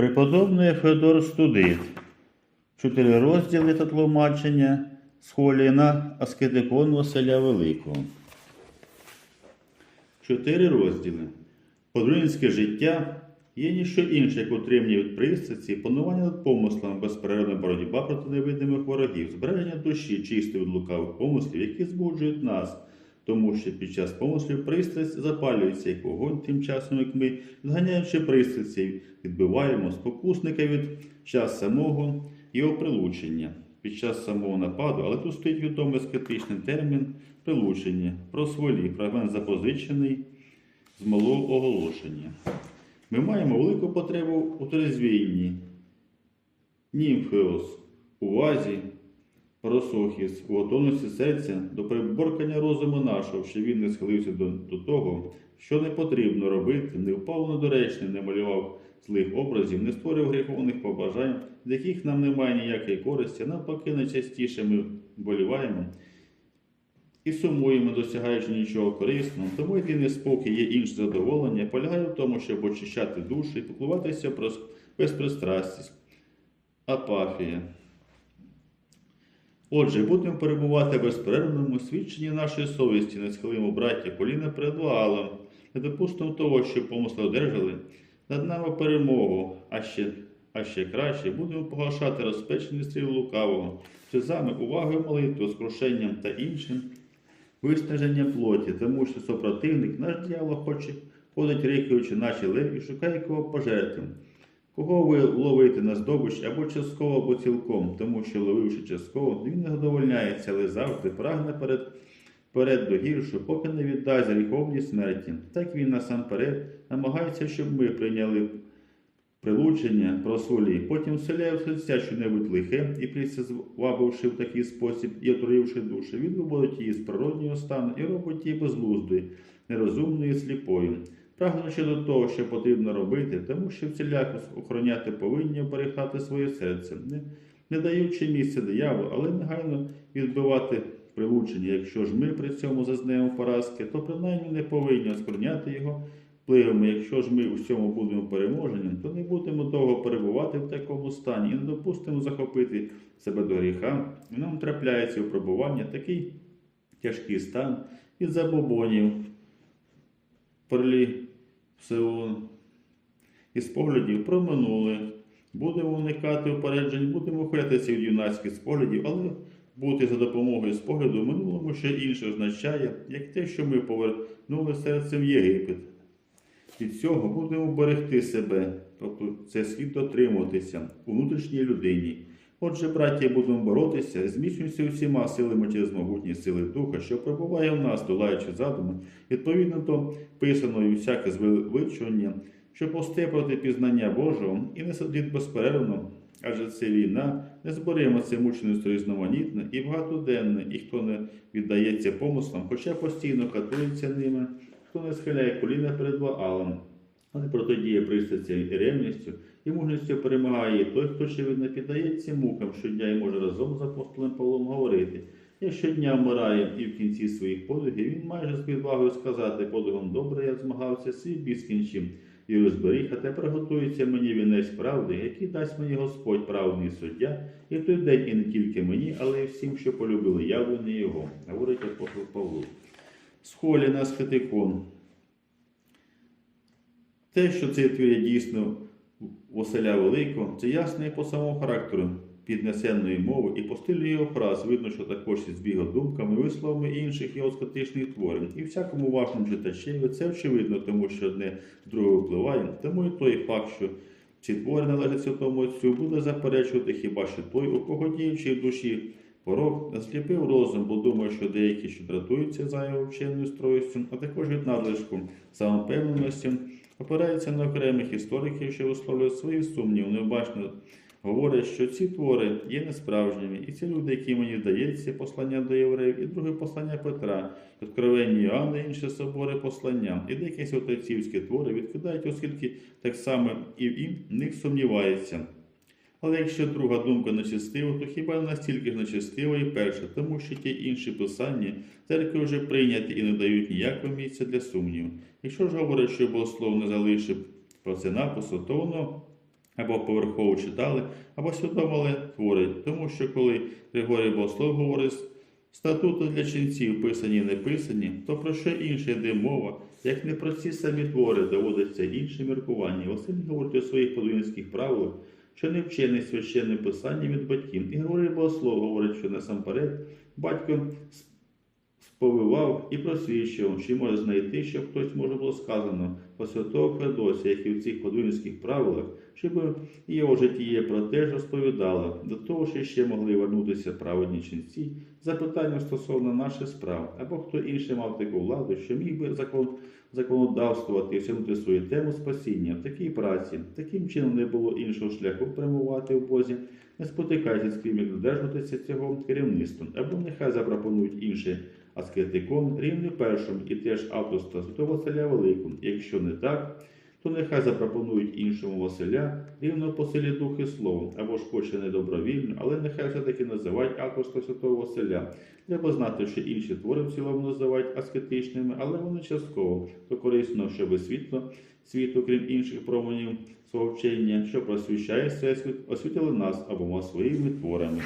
Преподобний Феодор Студит. Чотири розділи та тлумачення схолі на аскетикон Василя Великого. Чотири розділи. Подружницьке життя є ніщо інше, як утримання від пристрасті, панування над помислами, безперервна боротьба проти невидимих ворогів, збереження душі чисто від лукавих помислів, які збуджують нас, тому що під час помислів пристрасть запалюється як вогонь, тим часом, як ми, зганяючи пристрасті, відбиваємо спокусника від час самого його прилучення. Під час самого нападу, але тут стоїть відомий скептичний термін прилучення, про сволі, фрагмент запозичений з малого оголошення. Ми маємо велику потребу у трезвінні, німфеос, увазі, просохіс, у готовності серця до приборкання розуму нашого, що він не схилився до, до того, що не потрібно робити, не впав недоречне, не малював злих образів, не створив гріховних побажань, з яких нам немає ніякої користі, навпаки, найчастіше ми боліваємо і сумуємо, досягаючи нічого корисного. Тому єдиний спокій є інше задоволення, полягає в тому, щоб очищати душу і піклуватися про безпристрастість, апафія. Отже, будемо перебувати в безперервному свідченні нашої совісті, не схилимо браття коліна перед Ваалом, не допустимо того, що помисли одержали над нами перемогу, а ще, а ще краще будемо поглашати розпечені стріл лукавого, сльозами, увагою молитву, скрушенням та іншим виснаження плоті, тому що супротивник, наш дьявол, хоче ходить рикаючи наші лев і шукає кого пожерти. Кого ви ловите на здобич або частково, або цілком, тому що ловивши частково, він не задовольняється, але завжди прагне перед, перед до гіршу, поки не віддасть гріховній смерті. Так він насамперед намагається, щоб ми прийняли прилучення про солі, потім вселяє в серця що-небудь лихе і присвабивши в такий спосіб і отруївши душу, він виводить її з природнього стану і робить її безглуздою, нерозумною і сліпою. Прагнучи до того, що потрібно робити, тому що всіляко охороняти повинні оберігати своє серце, не, не даючи місця дияволу, але негайно відбивати прилучення. Якщо ж ми при цьому зазнаємо поразки, то принаймні не повинні оскорняти його впливами. Якщо ж ми у всьому будемо переможені, то не будемо довго перебувати в такому стані і не допустимо захопити себе до гріха. І нам трапляється випробування такий тяжкий стан від забобонів, Псеон. Із поглядів про минуле. Будемо уникати упереджень, будемо ухилятися від юнацьких споглядів, але бути за допомогою спогляду в минулому ще інше означає, як те, що ми повернули серцем в Єгипет. Від цього будемо берегти себе, тобто це слід дотримуватися у внутрішній людині. Отже, браття, будемо боротися, зміцнюємося усіма силами через могутні сили духа, що перебуває в нас, долаючи задуми, відповідно до писаного і всяке звеличування, що посте проти пізнання Божого і не сидить безперервно, адже це війна, незборимо це мучеництво різноманітне і багатоденне, і хто не віддається помислам, хоча постійно катується ними, хто не схиляє коліна перед Ваалом, але протидіє пристрастю і ревністю, і мужністю перемагає той, хто очевидно піддається мукам щодня і може разом з апостолом Павлом говорити. Я щодня вмираю і в кінці своїх подвигів він майже з відвагою сказати подвигом добре я змагався, свій бій скінчив і розберіг, а тепер готується мені вінець правди, який дасть мені Господь праведний суддя, і той день і не тільки мені, але й всім, що полюбили явлення його, говорить апостол Павло. Схолі на скатикон. Те, що цей твір дійсно Василя Великого, це ясно по самому характеру піднесеної мови, і по стилю його фраз видно, що також із збіга думками, висловами інших його скотичних творів. І всякому вашому читачеві це очевидно, тому що одне з другого впливає. Тому і той факт, що ці твори належать Святому Отцю, буде заперечувати хіба що той, у кого діючий в душі порок, насліпив розум, бо думає, що деякі що дратуються його вченою стройстю, а також від надлишку самопевненості, опираються на окремих істориків, що висловлюють свої сумніви, необачно говорять, що ці твори є несправжніми, і ці люди, які мені здається, послання до євреїв, і друге послання Петра, відкровення Іоанна, і інші собори послання, і деякі святоцівські твори відкидають, оскільки так само і в них сумнівається. Але якщо друга думка нечестива, то хіба настільки ж нечестива і перша, тому що ті інші писання церкви вже прийняті і не дають ніякого місця для сумніву. Якщо ж говорять, що богослов не залишив про це напису, то воно або поверхово читали, або свідомили твори, тому що коли Григорій Богослов говорить статути для ченців писані і не писані, то про що інше йде мова, як не про ці самі твори доводиться інше міркування. Василь говорить у своїх подвійницьких правилах, що не вчений священним писанням від батьків. І Григорій Богослов говорить, що насамперед батько сповивав і просвічував, чи може знайти, що хтось може було сказано по святого Феодосія, як і в цих подвійницьких правилах, щоб його житіє про те ж розповідало. До того ж ще могли вернутися праведні ченці запитання стосовно наших справ, або хто інший мав таку владу, що міг би закон, законодавствувати і всягнути свою тему спасіння в такій праці. Таким чином не було іншого шляху прямувати в Бозі, не спотикайся з ким як додержуватися цього керівництвом, або нехай запропонують інші аскетикон рівний першому і теж авторства Святого Василя Великого. Якщо не так, то нехай запропонують іншому Василя рівно по силі дух і слово, або ж хоче не добровільно, але нехай все-таки називають авторство Святого Василя. Треба знати, що інші твори в цілому називають аскетичними, але вони частково, то корисно, щоб світло світу, крім інших променів свого вчення, що просвіщає всесвіт, освітили нас обома своїми творами.